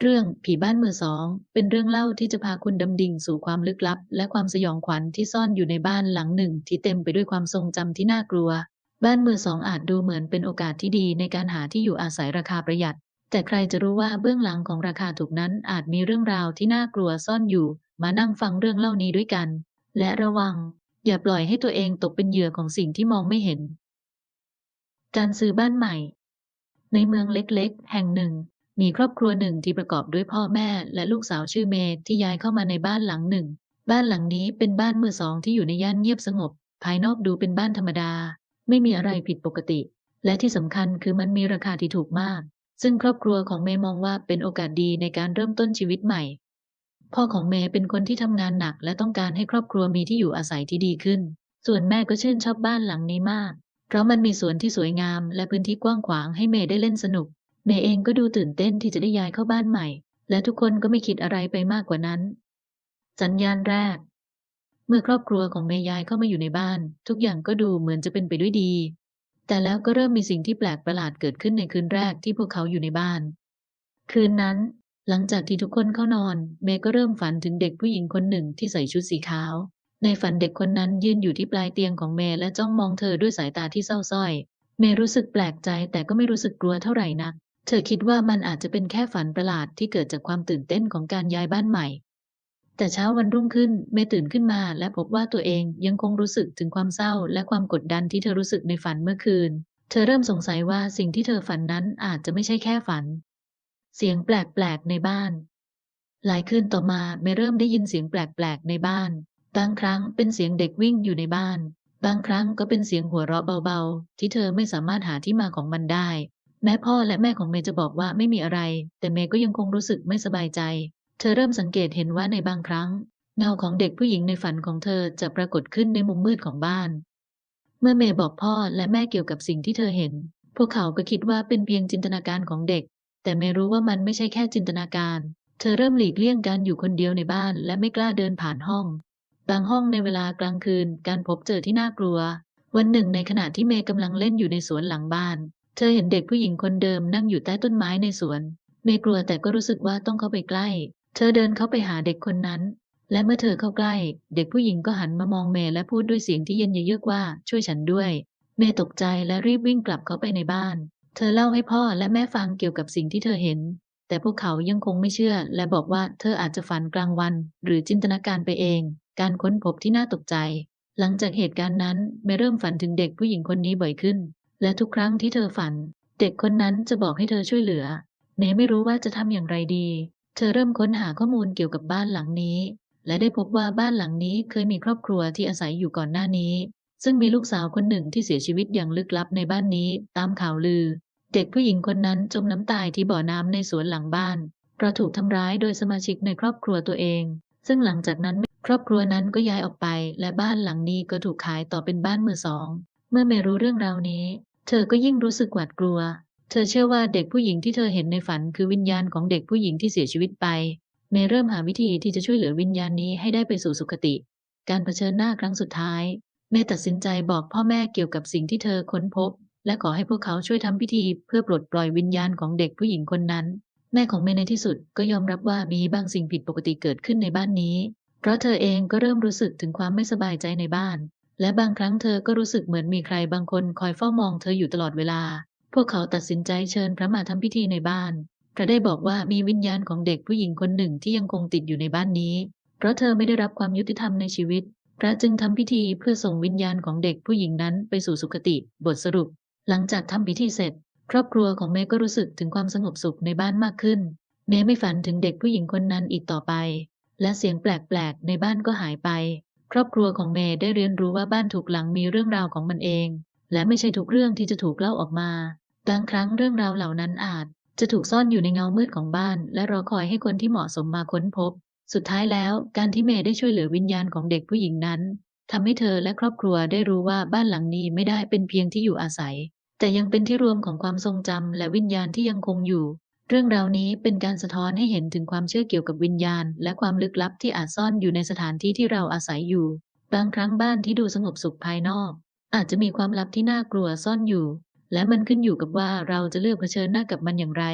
เรื่องผีบ้านมือสอง เป็นเรื่องเล่าที่จะพาคุณดำดิ่งสู่ความลึกลับ และความสยองขวัญที่ซ่อนอยู่ในบ้านหลังหนึ่ง ที่เต็มไปด้วยความทรงจำที่น่ากลัว บ้านมือสองอาจดูเหมือนเป็นโอกาสที่ดีในการหาที่อยู่อาศัยราคาประหยัด แต่ใครจะรู้ว่าเบื้องหลังของราคาถูกนั้นอาจมีเรื่องราวที่น่ากลัวซ่อนอยู่ มานั่งฟังเรื่องเล่านี้ด้วยกัน และระวัง อย่าปล่อยให้ตัวเองตกเป็นเหยื่อของสิ่งที่มองไม่เห็น การซื้อบ้านใหม่ ในเมืองเล็กๆ แห่งหนึ่ง มีครอบครัวหนึ่งที่ประกอบด้วยพ่อแม่และลูกสาวชื่อเมย์ที่ย้ายเข้ามาในบ้านหลังหนึ่ง บ้านหลังนี้เป็นบ้านมือสองที่อยู่ในย่านเงียบสงบ ภายนอกดูเป็นบ้านธรรมดา ไม่มีอะไรผิดปกติ และที่สำคัญคือมันมีราคาที่ถูกมาก ซึ่งครอบครัวของเมย์มองว่าเป็นโอกาสดีในการเริ่มต้นชีวิตใหม่ พ่อของเมย์เป็นคนที่ทำงานหนักและต้องการให้ครอบครัวมีที่อยู่อาศัยที่ดีขึ้น ส่วนแม่ก็ชื่นชอบบ้านหลังนี้มาก เพราะมันมีสวนที่สวยงาม และพื้นที่กว้างขวางให้เมย์ได้เล่นสนุก เมย์เองก็ดูตื่นเต้นที่จะได้ย้ายเข้าบ้านใหม่ และทุกคนก็ไม่คิดอะไรไปมากกว่านั้น สัญญาณแรก เมื่อครอบครัวของเมย์ย้ายเข้ามาอยู่ในบ้าน ทุกอย่างก็ดูเหมือนจะเป็นไปด้วยดี แต่แล้วก็เริ่มมีสิ่งที่แปลกประหลาดเกิดขึ้นในคืนแรกที่พวกเขาอยู่ในบ้าน คืนนั้น หลังจากที่ทุกคนเข้านอน เมย์ก็เริ่มฝันถึงเด็กผู้หญิงคนหนึ่งที่ใส่ชุดสีขาว ในฝันเด็กคนนั้นยืนอยู่ที่ปลายเตียงของเมย์และจ้องมองเธอด้วยสายตาที่เศร้าส้อย เมย์รู้สึกแปลกใจแต่ก็ไม่รู้สึกกลัวเท่าไหร่นัก เธอคิดว่ามันอาจจะเป็นแค่ฝันประหลาดที่เกิดจากความตื่นเต้นของการย้ายบ้านใหม่ แต่เช้าวันรุ่งขึ้นเมย์ตื่นขึ้นมาและพบว่าตัวเองยังคงรู้สึกถึงความเศร้าและความกดดันที่เธอรู้สึกในฝันเมื่อคืน เธอเริ่มสงสัยว่าสิ่งที่เธอฝันนั้นอาจจะไม่ใช่แค่ฝัน เสียงแปลกๆในบ้าน หลายคืนต่อมาเมย์เริ่มได้ยินเสียงแปลกๆในบ้าน บางครั้งเป็นเสียงเด็กวิ่งอยู่ในบ้าน บางครั้งก็เป็นเสียงหัวเราะเบาๆ ที่เธอไม่สามารถหาที่มาของมันได้ แม้พ่อและแม่ของเมย์จะบอกว่าไม่มีอะไร แต่เมย์ก็ยังคงรู้สึกไม่สบายใจ เธอเริ่มสังเกตเห็นว่าในบางครั้ง เงาของเด็กผู้หญิงในฝันของเธอจะปรากฏขึ้นในมุมมืดของบ้าน เมื่อเมย์บอกพ่อและแม่เกี่ยวกับสิ่งที่เธอเห็น พวกเขาก็คิดว่าเป็นเพียงจินตนาการของเด็ก แต่เมย์รู้ว่ามันไม่ใช่แค่จินตนาการ เธอเริ่มหลีกเลี่ยงการอยู่คนเดียวในบ้าน และไม่กล้าเดินผ่านห้อง บางห้องในเวลากลางคืน การพบเจอที่น่ากลัว วันหนึ่งในขณะที่เมย์กำลังเล่นอยู่ในสวนหลังบ้าน เธอเห็นเด็กผู้หญิงคนเดิมนั่งอยู่ใต้ต้นไม้ในสวน เมย์กลัวแต่ก็รู้สึกว่าต้องเข้าไปใกล้ เธอเดินเข้าไปหาเด็กคนนั้น และเมื่อเธอเข้าใกล้ เด็กผู้หญิงก็หันมามองเมย์และพูดด้วยเสียงที่เย็นเยือกว่าช่วยฉันด้วย เมย์ตกใจและรีบวิ่งกลับเข้าไปในบ้าน เธอเล่าให้พ่อและแม่ฟังเกี่ยวกับสิ่งที่เธอเห็น แต่พวกเขายังคงไม่เชื่อ และบอกว่าเธออาจจะฝันกลางวัน หรือจินตนาการไปเอง การค้นพบที่น่าตกใจ หลังจากเหตุการณ์นั้นเมย์เริ่มฝันถึงเด็กผู้หญิงคนนี้บ่อยขึ้น และทุกครั้งที่เธอฝัน เด็กคนนั้นจะบอกให้เธอช่วยเหลือเมย์ไม่รู้ว่าจะทำอย่างไรดี เธอเริ่มค้นหาข้อมูลเกี่ยวกับบ้านหลังนี้ และได้พบว่าบ้านหลังนี้เคยมีครอบครัวที่อาศัยอยู่ก่อนหน้านี้ ซึ่งมีลูกสาวคนหนึ่งที่เสียชีวิตอย่างลึกลับในบ้านนี้ ตามข่าวลือ เด็กผู้หญิงคนนั้นจมน้ำตายที่บ่อน้ำในสวนหลังบ้านเพราะถูกทำร้ายโดยสมาชิกในครอบครัวตัวเอง ซึ่งหลังจากนั้นครอบครัวนั้นก็ย้ายออกไป และบ้านหลังนี้ก็ถูกขายต่อเป็นบ้านมือสอง มื่อเมย์รู้เรื่องราวนี้ เธอก็ยิ่งรู้สึกหวาดกลัว เธอเชื่อว่าเด็กผู้หญิงที่เธอเห็นในฝันคือวิญญาณของเด็กผู้หญิงที่เสียชีวิตไป เมย์เริ่มหาวิธีที่จะช่วยเหลือวิญญาณนี้ให้ได้ไปสู่สุคติ การเผชิญหน้าครั้งสุดท้าย เมย์ตัดสินใจบอกพ่อแม่เกี่ยวกับสิ่งที่เธอค้นพบ และขอให้พวกเขาช่วยทำพิธีเพื่อปลดปล่อยวิญญาณของเด็กผู้หญิงคนนั้น แม่ของเมย์ในที่สุดก็ยอมรับว่ามีบางสิ่งผิดปกติเกิดขึ้นในบ้านนี้ เพราะเธอเองก็เริ่มรู้สึกถึงความไม่สบายใจในบ้าน และบางครั้งเธอก็รู้สึกเหมือนมีใครบางคนคอยเฝ้ามองเธออยู่ตลอดเวลา พวกเขาตัดสินใจเชิญพระมาทำพิธีในบ้านพระได้บอกว่ามีวิญญาณของเด็กผู้หญิงคนหนึ่งที่ยังคงติดอยู่ในบ้านนี้ เพราะเธอไม่ได้รับความยุติธรรมในชีวิต พระจึงทำพิธีเพื่อส่งวิญญาณของเด็กผู้หญิงนั้นไปสู่สุคติ บทสรุป หลังจากทำพิธีเสร็จ ครอบครัวของเมย์ก็รู้สึกถึงความสงบสุขในบ้านมากขึ้น เมย์ไม่ฝันถึงเด็กผู้หญิงคนนั้นอีกต่อไป และเสียงแปลกๆในบ้านก็หายไป ครอบครัวของเมย์ได้เรียนรู้ว่าบ้านถูกหลังมีเรื่องราวของมันเอง และไม่ใช่ทุกเรื่องที่จะถูกเล่าออกมาบางครั้งเรื่องราวเหล่านั้นอาจ จะถูกซ่อนอยู่ในเงามืดของบ้าน และรอคอยให้คนที่เหมาะสมมาค้นพบ สุดท้ายแล้ว การที่เมย์ได้ช่วยเหลือวิญญาณของเด็กผู้หญิงนั้นทำให้เธอและครอบครัวได้รู้ว่าบ้านหลังนี้ไม่ได้เป็นเพียงที่อยู่อาศัย แต่ยังเป็นที่รวมของความทรงจำและวิญญาณที่ยังคงอยู่ เรื่องราวนี้เป็นการสะท้อนให้เห็นถึงความเชื่อเกี่ยวกับวิญญาณ และความลึกลับที่อาจซ่อนอยู่ในสถานที่ที่เราอาศัยอยู่ บางครั้งบ้านที่ดูสงบสุขภายนอก อาจจะมีความลับที่น่ากลัวซ่อนอยู่ และมันขึ้นอยู่กับว่าเราจะเลือกเผชิญหน้ากับมันอย่างไร